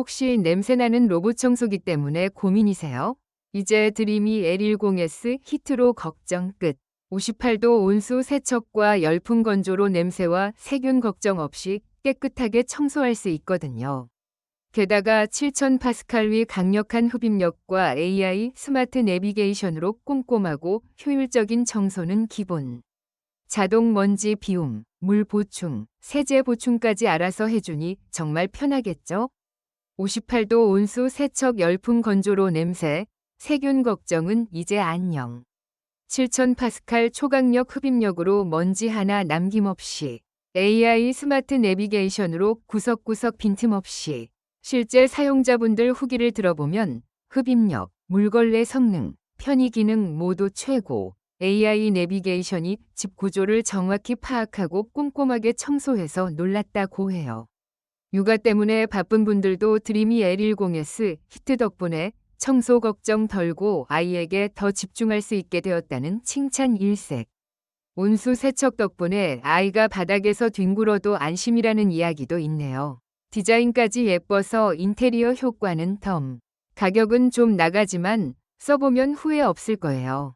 혹시 냄새나는 로봇 청소기 때문에 고민이세요? 이제 드림이 L10S 히트로 걱정 끝. 58도 온수 세척과 열풍 건조로 냄새와 세균 걱정 없이 깨끗하게 청소할 수 있거든요. 게다가 7000 파스칼 위 강력한 흡입력과 AI 스마트 내비게이션으로 꼼꼼하고 효율적인 청소는 기본. 자동 먼지 비움, 물 보충, 세제 보충까지 알아서 해주니 정말 편하겠죠? 58도 온수 세척 열풍 건조로 냄새, 세균 걱정은 이제 안녕. 7000 파스칼 초강력 흡입력으로 먼지 하나 남김없이 AI 스마트 내비게이션으로 구석구석 빈틈없이 실제 사용자분들 후기를 들어보면 흡입력, 물걸레 성능, 편의 기능 모두 최고. AI 내비게이션이 집 구조를 정확히 파악하고 꼼꼼하게 청소해서 놀랐다고 해요. 육아 때문에 바쁜 분들도 드림이 L10S 히트 덕분에 청소 걱정 덜고 아이에게 더 집중할 수 있게 되었다는 칭찬 일색. 온수 세척 덕분에 아이가 바닥에서 뒹굴어도 안심이라는 이야기도 있네요. 디자인까지 예뻐서 인테리어 효과는 덤. 가격은 좀 나가지만 써보면 후회 없을 거예요.